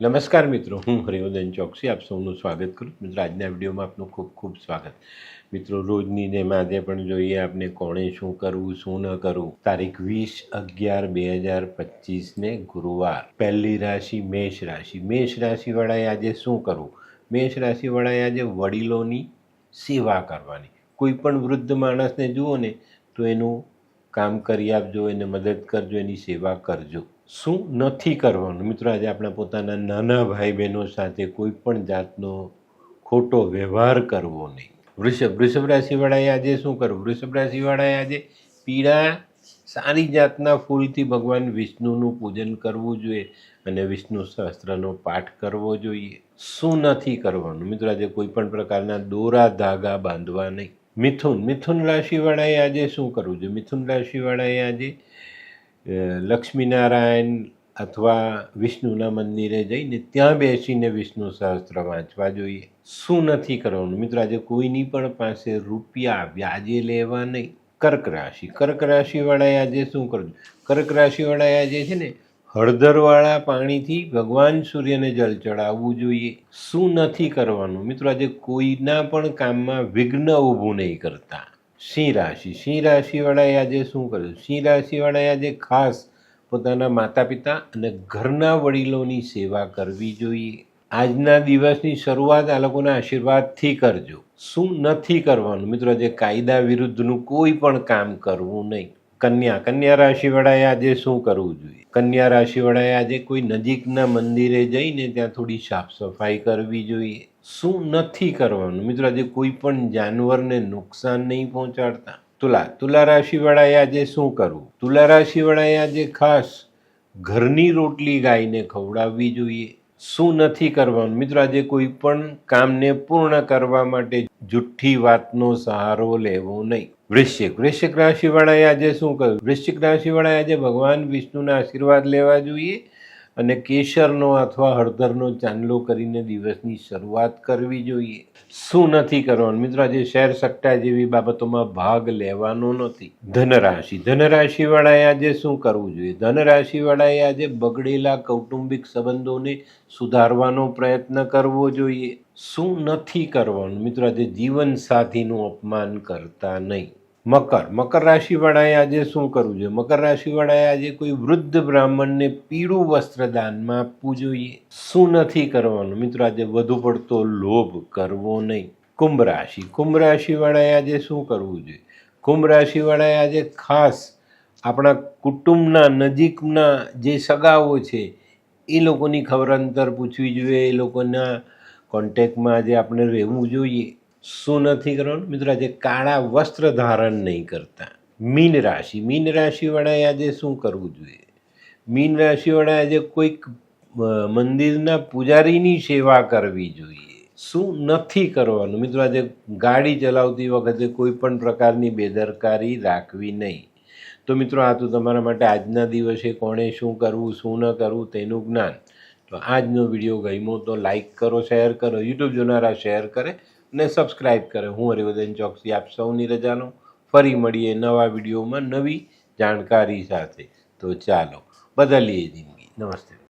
નમસ્કાર મિત્રો, હું હરિવર્ધન ચોકસી, આપ સૌનું સ્વાગત કરું મિત્રો, આજના વિડીયોમાં આપનું ખૂબ ખૂબ સ્વાગત. મિત્રો, રોજની જેમ આજે પણ જોઈએ આપણે કોણે શું કરવું, શું ન કરવું. તારીખ વીસ અગિયાર બે હજાર પચીસને ગુરુવાર. પહેલી રાશિ મેષ રાશિ. મેષ રાશિવાળાએ આજે શું કરવું? મેષ રાશિવાળાએ આજે વડીલોની સેવા કરવાની. કોઈ પણ વૃદ્ધ માણસને જુઓ ને તો એનું કામ કરી આપજો, એને મદદ કરજો, એની સેવા કરજો. શું નથી કરવાનું? મિત્રો, આજે આપણા પોતાના નાના ભાઈ બહેનો સાથે કોઈ પણ જાતનો ખોટો વ્યવહાર કરવો નહીં. વૃષભ વૃષભ રાશિવાળાએ આજે શું કરવું વૃષભ રાશિવાળાએ આજે પીળા, સારી જાતના ફૂલથી ભગવાન વિષ્ણુનું પૂજન કરવું જોઈએ અને વિષ્ણુ સહસ્ત્રનો પાઠ કરવો જોઈએ. શું નથી કરવાનું? મિત્રો, આજે કોઈ પણ પ્રકારના દોરા ધાગા બાંધવા નહીં. મિથુન મિથુન રાશિવાળાએ આજે શું કરવું જોઈએ? મિથુન રાશિવાળાએ આજે લક્ષ્મીનારાયણ અથવા વિષ્ણુના મંદિરે જઈને ત્યાં બેસીને વિષ્ણુ સહસ્ત્ર વાંચવા જોઈએ. શું નથી કરવાનું? મિત્રો, આજે કોઈની પણ પાસે રૂપિયા, વ્યાજે લેવા નહીં. કર્ક રાશિ, કર્ક રાશિવાળાએ આજે શું કરવું કર્ક રાશિવાળાએ આજે છે ને હળદરવાળા પાણીથી ભગવાન સૂર્યને જળ ચડાવવું જોઈએ. શું નથી કરવાનું? મિત્રો, આજે કોઈના પણ કામમાં વિઘ્ન ઊભું નહીં કરતા. સિંહ રાશિ, સિંહ રાશિવાળાએ આજે શું કર્યું? સિંહ રાશિવાળાએ આજે ખાસ પોતાના માતા પિતા અને ઘરના વડીલોની સેવા કરવી જોઈએ. આજના દિવસની શરૂઆત આ લોકોના આશીર્વાદથી કરજો. શું નથી કરવાનું? મિત્રો, આજે કાયદા વિરુદ્ધનું કોઈ પણ કામ કરવું નહીં. કન્યા. કન્યા રાશિવાળાએ આજે શું કરવું જોઈએ? કન્યા રાશિવાળાએ આજે કોઈ નજીકના મંદિરે જઈને ત્યાં થોડી સાફ સફાઈ કરવી જોઈએ. શું નથી કરવાનું? મિત્રો, આજે કોઈ પણ જાનવરને નુકસાન નહીં પહોંચાડતા. તુલા તુલા રાશિવાળાએ આજે શું કરવું? તુલા રાશિવાળાએ આજે ખાસ ઘરની રોટલી ગાયને ખવડાવવી જોઈએ. શું નથી કરવાનું? મિત્રો, આજે કોઈ પણ કામને પૂર્ણ કરવા માટે જુઠ્ઠી વાતનો સહારો લેવો નહીં. વૃશ્ચિક. વૃશ્ચિક રાશિવાળાએ આજે શું કહ્યું? વૃશ્ચિક રાશિવાળાએ આજે ભગવાન વિષ્ણુના આશીર્વાદ લેવા જોઈએ. અને કેસરનો અથવા હળદરનો ચાંદલો કરીને દિવસની શરૂઆત કરવી જોઈએ. શું નથી કરવાનું? મિત્રો, આજે શેર સટ્ટા જેવી બાબતોમાં ભાગ લેવાનો નથી. ધનરાશિ. ધનરાશિવાળાએ આજે શું કરવું જોઈએ? ધનરાશિવાળાએ આજે બગડેલા કૌટુંબિક સંબંધોને સુધારવાનો પ્રયત્ન કરવો જોઈએ. શું નથી કરવાનું? મિત્રો, આજે જીવન સાથીનું અપમાન કરતા નહીં. મકર. મકર રાશિવાળાએ આજે શું કરવું જોઈએ? મકર રાશિવાળાએ આજે કોઈ વૃદ્ધ બ્રાહ્મણને પીળું વસ્ત્ર દાનમાં આપવું જોઈએ શું નથી કરવાનું? મિત્રો, આજે વધુ પડતો લોભ કરવો નહીં. કુંભ રાશિ. કુંભ રાશિવાળાએ આજે શું કરવું જોઈએ? કુંભ રાશિવાળાએ આજે ખાસ આપણા કુટુંબના નજીકના જે સગાઓ છે, એ લોકોની ખબર અંતર પૂછવી જોઈએ. એ લોકોના કોન્ટેક્ટમાં આજે આપણે રહેવું જોઈએ. શું નથી કરવાનું? મિત્રો, આજે કાળા વસ્ત્ર ધારણ નહીં કરતા. મીન રાશિ. મીન રાશિવાળાએ આજે શું કરવું જોઈએ? મીન રાશિવાળાએ આજે કોઈક મંદિરના પૂજારીની સેવા કરવી જોઈએ. શું નથી કરવાનું? મિત્રો, આજે ગાડી ચલાવતી વખતે કોઈ પણ પ્રકારની બેદરકારી રાખવી નહીં. તો મિત્રો, આ તો તમારા માટે આજના દિવસે કોણે શું કરવું, શું ન કરવું તેનું જ્ઞાન. તો આજનો વીડિયો ગમ્યો તો લાઈક કરો, શેર કરો, યુટ્યુબ જોનારા શેર કરે. અને સબસ્ક્રાઈબ કરે. હું હરિવર્ધન ચોકસી, આપ સૌની રજાનો ફરી મળીએ નવા વિડીયોમાં નવી જાણકારી સાથે. તો ચાલો, બદલીએ જિંદગી. નમસ્તે.